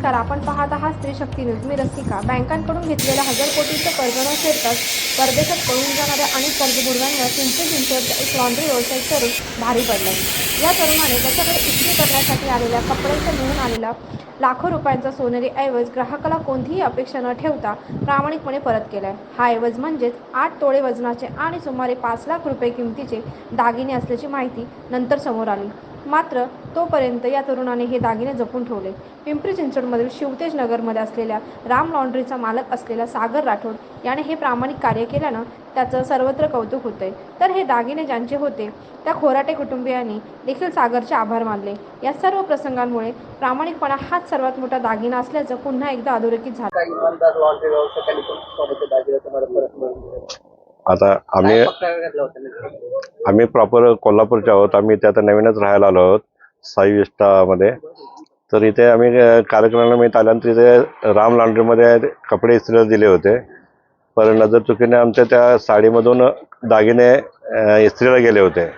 नमस्कार आपण पाहत आहात स्त्री शक्ती न्यूज. मी रसिका. बँकांकडून घेतलेल्या हजार कोटीचं कर्ज न फेडताच परदेशात पळून जाणाऱ्या अनेक कर्जबुडव्यांना पिंपरी चिंचवडचा एक लॉन्ड्री व्यवसाय करून भारी पडलाय या तरुणाने त्याच्याकडे इस्त्री करण्यासाठी आलेल्या कपड्यांचा मिळून आलेला लाखो रुपयांचा सोनेरी ऐवज ग्राहकाला कोणतीही अपेक्षा न ठेवता प्रामाणिकपणे परत केलाय. हा ऐवज म्हणजेच आठ तोळे वजनाचे आणि सुमारे पाच लाख रुपये किमतीचे दागिने असल्याची माहिती नंतर समोर आली. मात्र तोपर्यंत या तरुणाने हे दागिने जपून ठेवले. पिंपरी चिंचवडमधील शिवतेज नगरमध्ये असलेल्या राम लॉन्ड्रीचा मालक असलेला सागर राठोड याने हे प्रामाणिक कार्य केल्यानं त्याचं सर्वत्र कौतुक होते तर हे दागिने ज्यांचे होते त्या खोराटे कुटुंबियांनी देखील सागरचे आभार मानले. या सर्व प्रसंगांमुळे प्रामाणिकपणा हाच सर्वात मोठा दागिना असल्याचं पुन्हा एकदा अधोरेखित झालं. आता आम्ही? आम्ही प्रॉपर कोल्हापूरचे आहोत. आम्ही इथे आता नवीनच राहायला आलो आहोत साई विस्टामध्ये तर इथे आम्ही अ, कार्यक्रमानिमित्त आल्यानंतर इथे राम लॉन्ड्रीमध्ये कपडे इस्त्रीला दिले होते. पण नजर चुकीने आमच्या त्या साडीमधून दागिने इस्त्रीला गेले होते.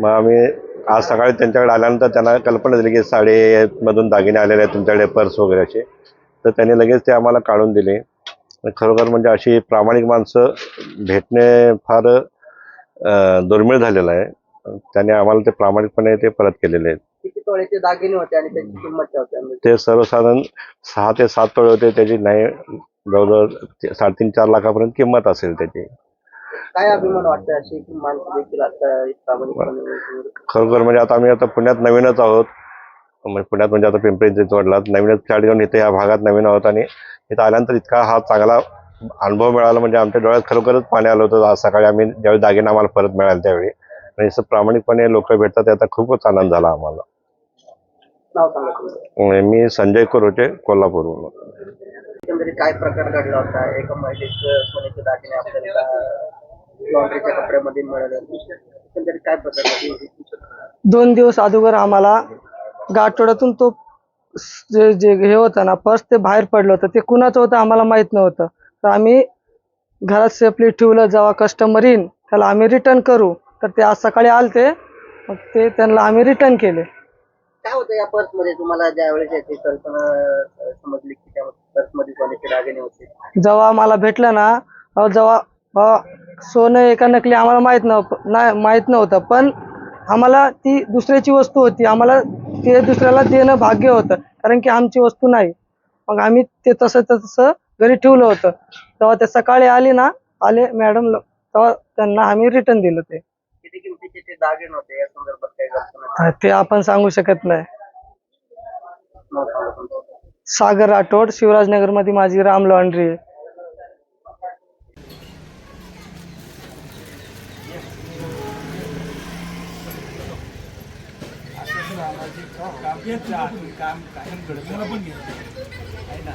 मग आम्ही आज सकाळी त्यांच्याकडे आल्यानंतर त्यांना कल्पना दिली की साडीमधून दागिने आलेले आहेत तुमच्याकडे पर्स वगैरे असे. तर त्यांनी लगेच ते आम्हाला काढून दिले. खरोखर म्हणजे अशी प्रामाणिक माणसं भेटणे फार दुर्मिळ झालेलं आहे. त्याने आम्हाला ते प्रामाणिकपणे ते परत केलेले आहेत. किती तोळ्याचे दागिने होते आणि त्याची किंमत काय होती अंदाजे? ते सर्वसाधारण सहा ते सात तोळे होते. त्याची नाही जवळजवळ साडेतीन चार लाखापर्यंत किंमत असेल त्याची. काय अभिमान वाटतं अशी की माणसं देखील आता प्रामाणिकपणे खरोखर म्हणजे आता आम्ही आता पुण्यात नवीनच आहोत. म्हणजे पुण्यात म्हणजे आता पिंपरी चिंचवडला नवीनच गाडी घेऊन इथे या भागात नवीन आहोत आणि इथं आल्यानंतर इतका हा चांगला अनुभव मिळाला. म्हणजे आमच्या डोळ्यात खरोखरच पाणी आलं होतं. आज सकाळी आम्ही ज्यावेळी दागिने आम्हाला परत मिळाले त्यावेळी. आणि असं प्रामाणिकपणे लोक भेटतात त्याचा खूपच आनंद झाला आम्हाला. मी संजय कुरोटे एकंदरीत काय प्रकार घडला होता? एका महिलेचं सोन्याचे दागिने आपल्याला लॉन्ड्रीच्या कपड्यामध्ये मिळाले. काय प्रकार? दोन दिवस अगोदर आम्हाला गाठोड्यातून तो जे जे हे होतं ना पर्स ते बाहेर पडलं होतं ते कुणाचं होतं आम्हाला माहीत नव्हतं. तर आम्ही घरात सेफली ठेवलं जेव्हा कस्टमर येईन त्याला आम्ही रिटर्न करू. तर ते आज सकाळी आलते मग ते त्यांना आम्ही रिटर्न केले. काय होतं या पर्समध्ये? तुम्हाला ज्या वेळेस याची कल्पना अं, समजली की त्या पर्समध्ये सोन्याचे दागिने होते? जेव्हा आम्हाला भेटलं ना जेव्हा सोनं एका नकली आम्हाला माहीत नव्हतं नाही माहीत नव्हतं. पण आम्हाला ती दुसऱ्याची वस्तू होती. आम्हाला ते दुसऱ्याला देणं भाग्य होतं. कारण की आमची वस्तू नाही. मग आम्ही ते तसं तसं घरी ठेवलं होतं. तेव्हा ते सकाळी आले ना आले मॅडम तेव्हा त्यांना आम्ही रिटर्न दिलं ते. ते आपण सांगू शकत नाही. सागर राठोड शिवराजनगरमध्ये माझी राम लॉन्ड्री आहे. काम कायम घडत मला पण घेत आहे ना